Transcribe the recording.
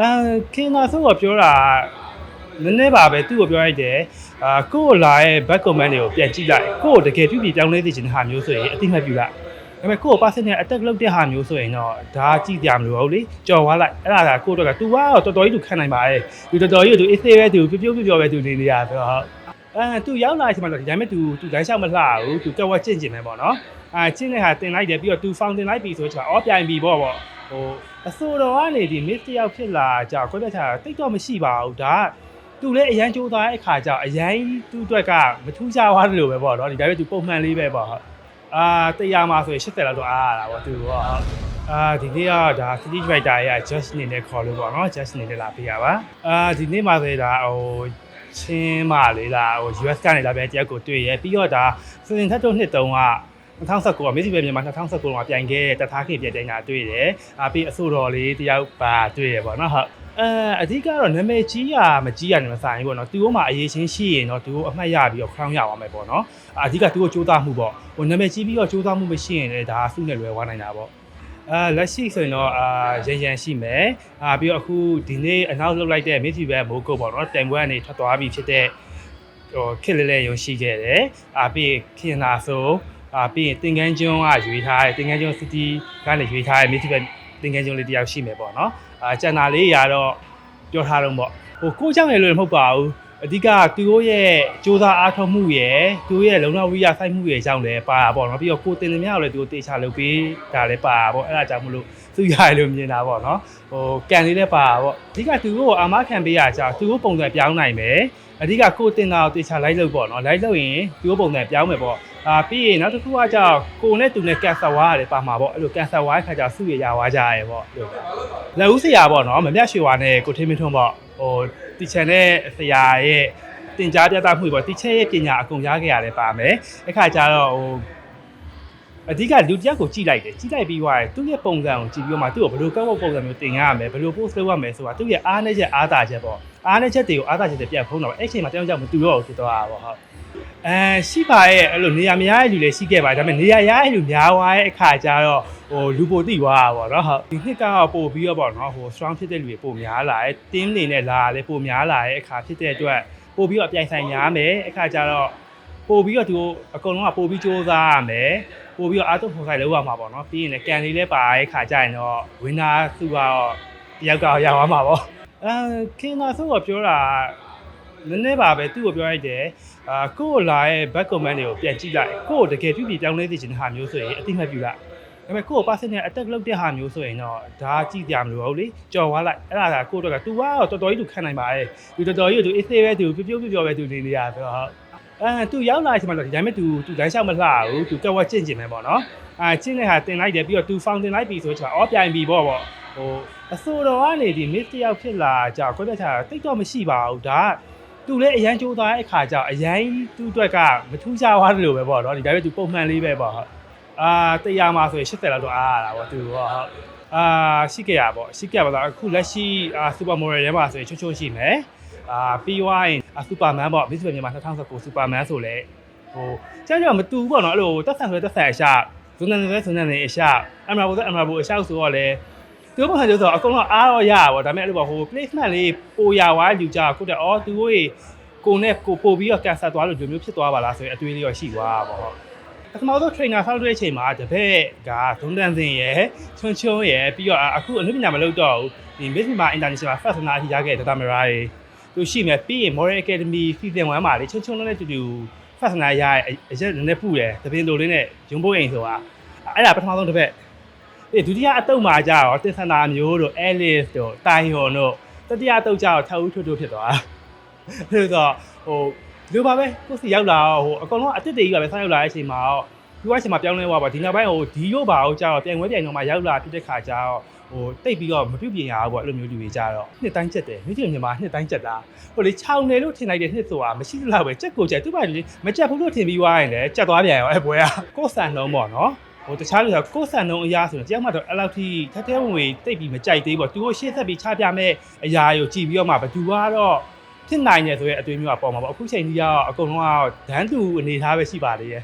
အဲခင်သာဆိုတော့ပြောတာနည်းနည်းပါပဲသူ့ကိုပြောလိုက်တယ်အာကိုယ့်ကိုလာရဲ့ back comment တွေကိုပြန်ကြည့်လိုက်ကိုယ့်ကိုတကယ်ပြုပြီးပြောင်းလဲသိချင်တဲ့ဟာမျိုးဆိုရင်အတိမတ်ပြုလိုက်ဒါပေမဲ့ကိုယ့်ကို person နဲ့ attack လုပ်တဲ့ဟာမျိုးဆိုရင်တော့ဒါကြည့်ကြမလို့ဟုတ်လေကြော်သွားလိုက်အဲ့ဒါကကိုယ့်တော့က तू ကတော့တော်တော်ကြီး तू ခံနိုင်ပါရဲ့ तू တော်တော်ကြီး तू အေးသေးပဲ तू ပြပြပြပြပဲ तू နေနေရဆိုတော့အဲ तू ရောက်လာချိန်မှာတော့ဒါပေမဲ့ तू तू လမ်းလျှောက်မလှဘူး तू ကက်ဝက်ကျင့်ကျင်မယ်ပေါ့နော်အာကျင့်တဲ့ဟာတင်လိုက်တယ်ပြီးတော့ तू found တင်လိုက်ပြီဆိုတော့အော်ပြိုင်ပြီပေါ့ပေါ့ ဟိုအဆိုတော်ကနေဒီ miss တယောက်ဖြစ်လာကြခွဲပြတ်ချတာတိတ်တော့မရှိပါဘူးဒါကသူလည်းအရန်ကြိုးစားတဲ့အခါကျအရန်သူ့အတွက်ကမထူးခြားသွားတယ်လို့ပဲပေါ့နော်ဒီတိုင်းပဲသူပုံမှန်လေးပဲပေါ့ဟုတ်အာတရားမှာဆိုရင်80လောက်တော့အားရတာပေါ့သူကဟုတ်အာဒီနေ့ကဒါ city writer ရဲ့ just နေနဲ့ခေါ်လို့ပေါ့နော် just နေနဲ့လာပေးရပါအာဒီနေ့မှာဆိုရင်ဒါဟိုချင်းမလေးလားဟို US ကနေလာပြန်တယောက်ကိုတွေ့ရပြီးတော့ဒါစင်ထက်တော့နှစ်တုံးက 2019ကမေစီပဲမြန်မာ2019မှာပြိုင်ခဲ့တဲ့တထားခင်ပြတဲ့ညာတွေ့တယ်။အာပြီးအဆိုတော်လေးတယောက်ပါတွေ့ရပေါ့နော်ဟုတ်အဲအဓိကတော့နာမည်ကြီးရမကြီးရနေမဆိုင်ဘူးပေါ့နော်။သူတို့မှအရေးချင်းရှိရင်တော့သူတို့အမှတ်ရပြီးတော့ crown ရပါမယ်ပေါ့နော်။အဓိကသူတို့စူးစမ်းမှုပေါ့။ဟိုနာမည်ကြီးပြီးတော့စူးစမ်းမှုမရှိရင်လည်းဒါစုနဲ့လွယ်သွားနိုင်တာပေါ့။အာလက်ရှိဆိုရင်တော့အာရန်ရန်ရှိမယ်။အာပြီးတော့အခုဒီနေ့ announce လုပ်လိုက်တဲ့ Miss Fever မိုးကုတ်ပေါ့နော်။တိုင်ပွဲကနေထွက်သွားပြီဖြစ်တဲ့ဟိုခက်လဲလဲရုံရှိခဲ့တယ်အာပြီးခင်လာဆို အာပြီးရင်တင်ကန်းကျွန်းကရွေးထားတယ်တင်ကန်းကျွန်း city ကလည်းရွေးထားတယ်မြို့တစ်တင်ကန်းကျွန်းလေးတယောက်ရှိမယ်ပေါ့နော်အာကျန်တာလေးရာတော့ပြောထားတော့ပေါ့ဟိုကိုကြောင့်ရလို့မဟုတ်ပါဘူးအဓိကသူတို့ရဲ့စ조사အားထုတ်မှုရယ်သူတို့ရဲ့လုံလောက်ဝိရစိုက်မှုရယ်ကြောင့်လည်းပါတာပေါ့နော်ပြီးတော့ကိုတင်တင်မြောက်လည်းသူတို့တေချာလုပ်ပေးတာလည်းပါတာပေါ့အဲ့ဒါကြောင့်မလို့သူရရလို့မြင်တာပေါ့နော်ဟိုကန်လေးလည်းပါတာပေါ့အဓိကသူတို့ကိုအာမခံပေးရကြသူတို့ပုံစံပြောင်းနိုင်မယ်အဓိကကိုတင်တာကိုတေချာလိုက်လို့ပေါ့နော်လိုက်လို့ရင်သူတို့ပုံစံပြောင်းမယ်ပေါ့ အာပြီးရင်နောက်တစ်ခုကကြောက်ကိုနဲ့သူနဲ့ကန်ဆာဝါရတယ်ပါမှာပေါ့အဲ့လိုကန်ဆာဝါရဲ့ခါကျဆုရရဝါကြရဲပေါ့လို့လက်ဦးဆရာပေါ့နော်မမြတ်ရွှေဝါနဲ့ကိုထင်းမင်းထွန်းပေါ့ဟိုတီချန်နဲ့ဆရာရဲ့တင် जा ပြသမှုပေါ့တီချန်ရဲ့ပညာအကုန်ရခဲ့ရတယ်ပါမယ်အဲ့ခါကျတော့ဟိုအဓိကလူတစ်ယောက်ကိုကြည့်လိုက်တယ်ကြည့်လိုက်ပြီးသွားတယ်သူ့ရဲ့ပုံစံကိုကြည့်ပြီးတော့မှသူ့ကိုဘယ်လိုကောက်ဝတ်ပုံစံမျိုးတင်ရမယ်ဘယ်လို post လုပ်ရမယ်ဆိုတာသူ့ရဲ့အားနည်းချက်အားသာချက်ပေါ့အားနည်းချက်တွေကိုအားသာချက်တွေပြန်ဖုံးတော့အဲ့ချိန်မှာတယောက်ကြောင့်မတူတော့ဘူးဖြစ်သွားတာပေါ့ဟုတ် အဲရှိပါရဲ့အဲ့လိုနေရာမရတဲ့လူလည်းရှိခဲ့ပါဒါပေမဲ့နေရာရတဲ့လူများသွားတဲ့အခါကျတော့ဟိုလူပိုတိသွားတာပေါ့နော်ဟုတ်ဒီနှစ်ကတော့ပို့ပြီးတော့ပေါ့နော်ဟို strong ဖြစ်တဲ့လူတွေပိုများလာတယ် team တွေနဲ့လာတယ်ပိုများလာတဲ့အခါဖြစ်တဲ့အတွက်ပို့ပြီးတော့အပြိုင်ဆိုင်များမယ်အခါကျတော့ပို့ပြီးတော့သူတို့အကုန်လုံးကပို့ပြီးစူးစမ်းရမယ်ပို့ပြီးတော့အားထုတ်ဖို့ဆိုင်လုပ်ရမှာပေါ့နော်ပြီးရင်လည်းကန်လေးလည်းပါတဲ့အခါကျရင်တော့ winner သူကတော့တယောက်ကတော့ရသွားမှာပေါ့အဲခင်သာဆိုတော့ပြောတာ နည်းနည်းပါပဲသူ့ကိုပြောလိုက်တယ်အာကိုယ့်ကိုလာရဲ့ back comment တွေကိုပြန်ကြည့်လိုက်ကိုယ့်ကိုတကယ်ပြုပြီးပြောင်းလဲသိချင်တဲ့ဟာမျိုးဆိုရင်အတိမတ်ပြုလိုက်ဒါပေမဲ့ကိုယ့်ကို person နဲ့ attack လုပ်တဲ့ဟာမျိုးဆိုရင်တော့ဒါကြည့်ကြမလို့ဟုတ်လေကြော်သွားလိုက်အဲ့ဒါကကိုယ့်တော့က तू ကတော့တော်တော်ကြီး तू ခံနိုင်ပါရဲ့ तू တော်တော်ကြီး तू အေးသေးပဲ तू ပြပြပြပြပဲ तू နေနေရဆိုတော့ဟုတ်အဲ तू ရောက်လာချိန်မှာတော့ဒါပေမဲ့ तू तू လမ်းလျှောက်မလှဘူး तू ကက်ဝက်ကျင့်ကျင်မယ်ပေါ့နော်အာကျင့်တဲ့ဟာတင်လိုက်တယ်ပြီးတော့ तू found တင်လိုက်ပြီဆိုတော့အော်ပြိုင်ပြီပေါ့ပေါ့ဟိုအဆိုတော်ကနေဒီ miss တယောက်ဖြစ်လာကြခွဲပြတ်ချတာတိတ်တော့မရှိပါဘူးဒါက သူလည်းအရန်ကြိုးစားတဲ့အခါကျအရန်သူ့အတွက်ကမထူးခြားသွားတယ်လို့ပဲပေါ့နော်ဒီတိုင်းပဲသူပုံမှန်လေးပဲပေါ့ဟုတ်အာတရားမှာဆိုရင်80လောက်တော့အားရတာပေါ့သူကဟုတ်အာရှိကြရပေါ့ရှိကြပါတော့အခုလက်ရှိအာစူပါမော်ဒယ်ထဲမှာဆိုရင်ချိုးချိုးရှိမယ်အာပြီးသွားရင်အာစူပါမန်ပေါ့မစ်စပယ်မြန်မာ2019စူပါမန်ဆိုလဲဟိုကျန်ကျမတူဘူးပေါ့နော်အဲ့လိုတက်ဆန်ဆိုတက်ဆန်အရှာဇွန်နန်ဆိုဇွန်နန်အရှာအမရာဘိုဆိုအမရာဘိုအရှာဆိုတော့လေ သူတို့ဘာလို့ဆိုတော့အကုန်လုံးအားတော့ရတာပေါ့ဒါပေမဲ့အဲ့လိုပေါ့ဟို placement လေးပိုရသွားလူကြခုတဲ့အော်သူတို့ရေကိုနဲ့ကိုပို့ပြီးတော့ကန်ဆာသွားလို့ဒီမျိုးဖြစ်သွားပါလားဆိုရင်အတွေးလေးရောရှိသွားတာပေါ့ဟုတ်ပထမဆုံး trainer ဆောက်တဲ့အချိန်မှာတပည့်ကဒုံတန်စင်ရယ်ချွန်းချွန်းရယ်ပြီးတော့အခုအနုပညာမလုပ်တော့ဘူးဒီ Miss Mima International First National အထိရခဲ့တဲ့ Data Mira တွေသူရှိမယ်ပြီးရင် Moral Academy Season 1မှာလေချွန်းချွန်းလုံးနဲ့တူတူ First National ရရဲ့အရက်နည်းနည်းပူတယ်တပင်းလိုလေးနဲ့ရုံးပိုးအိမ်ဆိုတာအဲ့ဒါပထမဆုံးတစ်ပည့် အေးဒုတိယအတုပ်မှာကြတော့တင်ဆန္ဒမျိုးတို့ Alice တို့တိုင်ဟွန်တို့တတိယအတုပ်ကြတော့ထပ်ဦးထွတ်ထွတ်ဖြစ်သွားတာဒါဆိုတော့ဟိုဒီလိုပါပဲကိုယ်စီရောက်လာတော့ဟိုအကောင်လုံးအစ်စ်တေကြီးပါပဲဆက်ရောက်လာတဲ့အချိန်မှာတော့ဒီကအချိန်မှာပြောင်းလဲသွားပါဒီနောက်ပိုင်းဟိုဒီရောပါအောင်ကြတော့ပြန်ဝဲပြန်တော့မှရောက်လာဖြစ်တဲ့ခါကျတော့ဟိုတိတ်ပြီးတော့မပြုတ်ပြင်ရဘူးပေါ့အဲ့လိုမျိုးလူတွေကြတော့နှစ်တိုင်းချက်တယ်မိချင်မြန်မာနှစ်တိုင်းချက်တာဟိုလေခြောင်တယ်လို့ထင်လိုက်တဲ့နှစ်ဆိုတာမရှိသလောက်ပဲချက်ကိုချက်သူ့ဘာလဲမချက်ဘူးလို့ထင်ပြီးွားရင်လည်းချက်သွားပြန်ရောအဲ့ဘွဲကကိုယ်ဆန်လုံးပေါ့နော် ဟိုတခြားလူကကိုယ်ဆန်နှုံအရာဆိုတော့တရားမှတော့အဲ့လောက်ထိထက်တဲဝင်ဝင်တိတ်ပြီးမကြိုက်သေးဘူးပေါ့သူတို့ရှေ့ဆက်ပြီးချပြမဲ့အရာကိုကြည်ပြီးတော့မှဘသူကတော့ဖြစ်နိုင်တယ်ဆိုရဲအတွေ့အမျိုးကပေါ်မှာပေါ့အခုချိန်ကြီးကတော့အကုန်လုံးကတော့ဒန်းတူအနေထားပဲရှိပါလေရဲ့